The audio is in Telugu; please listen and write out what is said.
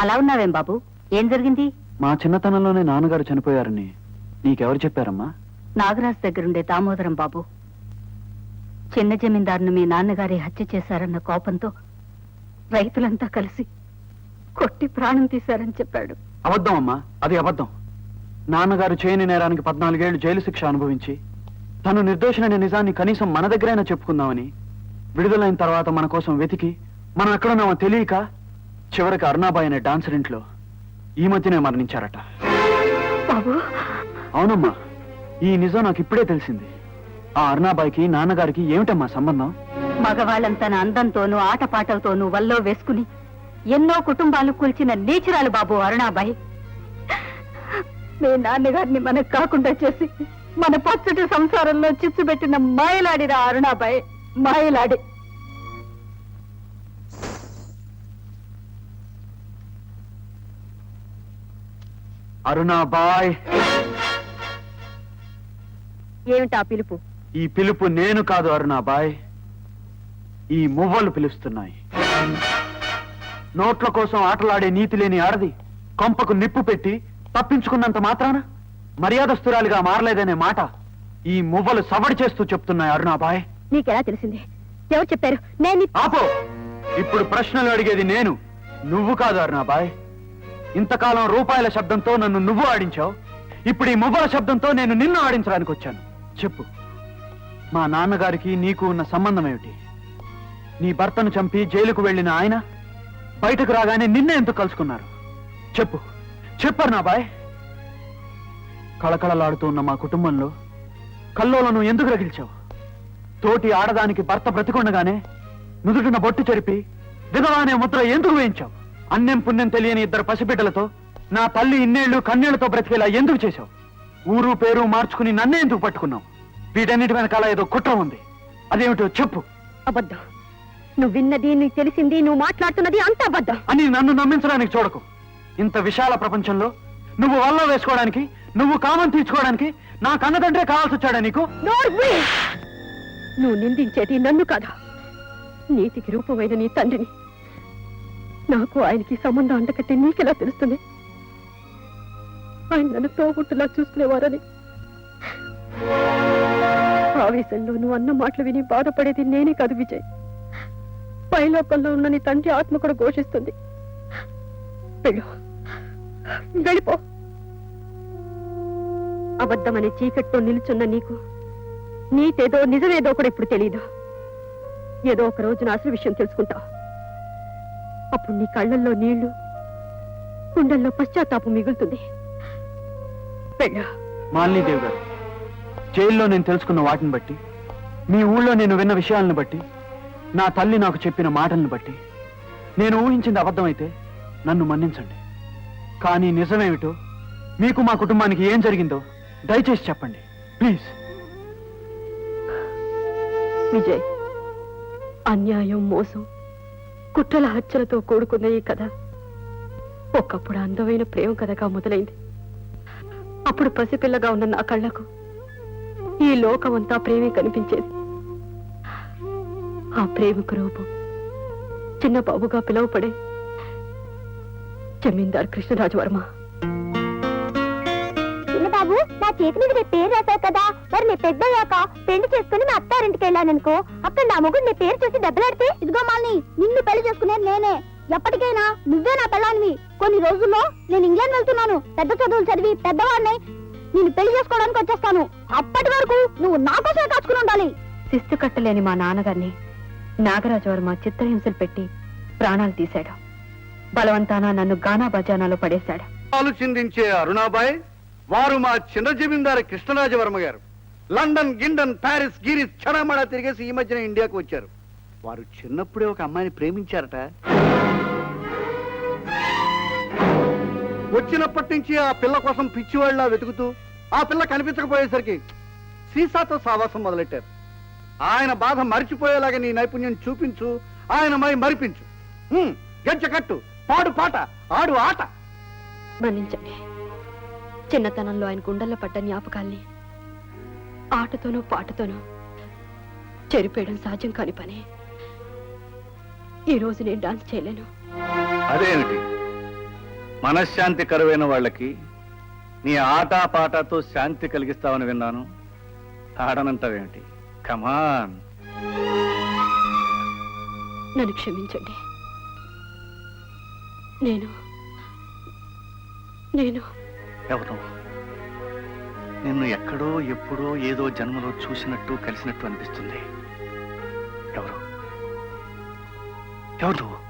అలా ఉన్నావేం బాబు? ఏం జరిగింది? మా చిన్నతనంలోనే నాన్నగారు చనిపోయారని నీకెవరు చెప్పారమ్మా? నాగరాజు దగ్గరుండే దామోదరం బాబు. చిన్న జమీందారును మీ నాన్నగారి హత్య చేశారన్న కోపంతో రైతులంతా కలిసి కొట్టి ప్రాణం తీశారని చెప్పాడు. అబద్ధం అమ్మా అది అబద్ధం. నాన్నగారు చేయని నేరానికి పద్నాలుగేళ్ళు జైలు శిక్ష అనుభవించి తను నిర్దోషులైన నిజాన్ని కనీసం మన దగ్గరైనా చెప్పుకుందామని విడుదలైన తర్వాత మన కోసం వెతికి మనం ఎక్కడున్నామో తెలియక చివరికి అరుణాబాయ్ అనే డాన్సర్ ఇంట్లో ఈ మధ్యనే మరణించారట. బాబు. అవునమ్మా ఈ నిజం నాకు ఇప్పుడే తెలిసింది. ఆ అరుణాబాయికి నాన్నగారికి ఏమిటమ్మా సంబంధం? మగవాళ్ళం తన అందంతోనూ ఆటపాటలతోనూ వల్లో వేసుకుని ఎన్నో కుటుంబాలు కూల్చిన నీచురాలు బాబు అరుణాబాయి. మీ నాన్నగారిని మనకు కాకుండా చేసి మన పచ్చటి సంసారంలో చిచ్చు పెట్టిన మాయలాడిరా అరుణాబాయి. మాయలాడి. అరుణాబాయ్ ఏమిటా పిలుపు? ఈ పిలుపు నేను కాదు అరుణాబాయ్ ఈ మువ్వలు పిలుస్తున్నాయి. నోట్ల కోసం ఆటలాడే నీతి లేని ఆడది కొంపకు నిప్పు పెట్టి తప్పించుకున్నంత మాత్రాన మర్యాదస్తురాలిగా మారలేదనే మాట ఈ మువ్వలు సవడి చేస్తూ చెప్తున్నాయి అరుణాబాయ్ నీకెలా తెలిసింది? ఎవరు చెప్పారు? నేను ఆపో! ఇప్పుడు ప్రశ్నలు అడిగేది నేను. నువ్వు కాదు అరుణాబాయ్ ఇంతకాలం రూపాయల శబ్దంతో నన్ను నువ్వు ఆడించావు. ఇప్పుడు ఈ మువ్వల శబ్దంతో నేను నిన్ను ఆడించడానికి వచ్చాను. చెప్పు. మా నాన్నగారికి నీకు ఉన్న సంబంధం ఏమిటి? నీ భర్తను చంపి జైలుకు వెళ్ళిన ఆయన బయటకు రాగానే నిన్నే ఎందుకు కలుసుకున్నారు? చెప్పు. చెప్పారు నా బాయ్ కళకళలాడుతూ ఉన్న మా కుటుంబంలో కల్లోలను ఎందుకు రగిల్చావు? తోటి ఆడదానికి భర్త బ్రతికుండగానే నుదుటిన బొట్టు చెరిపి విధవా ముద్ర ఎందుకు వేయించావు? అన్నం పుణ్యం తెలియని ఇద్దరు పసిబిడ్డలతో నా తల్లి ఇన్నేళ్ళు కన్నీళ్ళతో బ్రతికేలా ఎందుకు చేశావు? ఊరు పేరు మార్చుకుని నన్నే ఎందుకు పట్టుకున్నావు? వీటన్నిటి వెనకాల ఏదో కుట్ర ఉంది. అదేమిటో చెప్పు. అబద్ధం. నువ్వు విన్నది నీకు తెలిసింది నువ్వు మాట్లాడుతున్నది అంత అబద్ధం. అని నన్ను నమ్మించడానికి చూడకు. ఇంత విశాల ప్రపంచంలో నువ్వు వల్ల వేసుకోవడానికి నువ్వు కామం తీర్చుకోవడానికి నా కన్నతండ్రే కావాల్సి వచ్చాడా నీకు! నువ్వు నిందించేది నన్ను కాదా? నీతికి రూపమైన నీ తండ్రిని. నాకు ఆయనకి సంబంధం అంటకట్టి నీకెలా తెలుస్తుంది? ఆయన నన్ను తోబుట్టులా చూసుకునేవారని. ఆవేశంలో నువ్వు అన్న మాటలు విని బాధపడేది నేనే కాదు విజయ్. పైలోకంలో ఉన్న నీ తండ్రి ఆత్మ కూడా ఘోషిస్తుంది. వెళ్ళు. వెళ్ళిపో. అబద్ధమనే చీకట్లో నిలుచున్న నీకు నీతేదో నిజమేదో కూడా ఇప్పుడు తెలియదు ఏదో ఒక రోజు అసలు విషయం తెలుసుకుంటావు. అప్పుడు నీ కళ్ళల్లో నీళ్ళు గుండెల్లో పశ్చాత్తాపం మిగులుతుంది. వెళ్ళు. మాలినీదేవి గారు జైల్లో నేను తెలుసుకున్న వాటిని బట్టి మీ ఊళ్ళో నేను విన్న విషయాలను బట్టి నా తల్లి నాకు చెప్పిన మాటలను బట్టి నేను ఊహించింది అబద్ధమైతే నన్ను మన్నించండి. కానీ నిజమేమిటో మీకు మా కుటుంబానికి ఏం జరిగిందో దయచేసి చెప్పండి. ప్లీజ్. విజయ్ అన్యాయం మోసం కుట్రల హత్యలతో కూడుకున్న ఈ కథ ఒకప్పుడు అందమైన ప్రేమ కథగా మొదలైంది. అప్పుడు పసిపిల్లగా ఉన్న నా కళ్ళకు ఈ లోకమంతా ప్రేమే కనిపించేది. ఆ ప్రేమకు రూపం చిన్న బాబుగా పిలువపడే జమీందార్ కృష్ణరాజు వర్మ బాబు నా చేతి మీద నీ పేరు రాశావు కదా. మరి నీ పెద్దయ్యాక పెళ్ళి చేసుకుని మా అత్తారింటికి వెళ్ళాననుకో. అక్కడ నా మొగుడు నీ పేరు చూసి దెబ్బలాడితే ఇదిగో మాల్ని నిన్ను పెళ్ళి చేసుకునేది నేనే. ఎప్పటికైనా నువ్వే నా పెళ్ళానివి. కొన్ని రోజుల్లో నేను ఇంగ్లాండ్ వెళ్తున్నాను. పెద్ద చదువులు చదివి పెద్దవాడిని. నిన్ను పెళ్ళి చేసుకోవడానికి వచ్చేస్తాను. అప్పటి వరకు నువ్వు నా కోసమే కాచుకుని ఉండాలి. శిస్తు కట్టలేని మా నాన్నగారిని నాగరాజు వర్మ చిత్రహింసలు పెట్టి ప్రాణాలు తీశాడు. బలవంతాన నన్ను గానా బజానాలో పడేశాడు. ఆలోచించే అరుణాబాయ్ వారు మా చిన్న జమీందారు కృష్ణరాజవర్మ గారు. లండన్ గిండన్ ప్యారిస్ గిరిస్ చడమడ తిరిగేసి ఈ మధ్యన ఇండియాకు వచ్చారు. వారు చిన్నప్పుడే ఒక అమ్మాయిని ప్రేమించారట. వచ్చినప్పటి నుంచి ఆ పిల్ల కోసం పిచ్చివాళ్ళ వెతుకుతూ ఆ పిల్ల కనిపించకపోయేసరికి సీసాతో సావాసం మొదలెట్టారు. ఆయన బాధ మరిచిపోయేలాగా నీ నైపుణ్యం చూపించు ఆయన మై మరిపించు. గెజ్జ కట్టు పాడు పాట ఆడు ఆట. మన్నించండి. చిన్నతనంలో ఆయన గుండెల్లో పడ్డ జ్ఞాపకాల్ని ఆటతోనూ పాటతోనూ చెరిపేయడం సాధ్యం కాని పని. ఈ రోజు నేను డాన్స్ చేయలేను. అదేమిటి? మనశ్శాంతి కరువైన వాళ్ళకి నీ ఆట పాటతో శాంతి కలిగిస్తావని విన్నాను. ఆడనంటావేమిటి కమాన్ నన్ను క్షమించండి. నేను నేను. ఎవరు? నిన్ను ఎక్కడో ఎప్పుడో ఏదో జన్మలో చూసినట్టు కలిసినట్టు అనిపిస్తుంది. ఎవరు? ఎవరు నువ్వు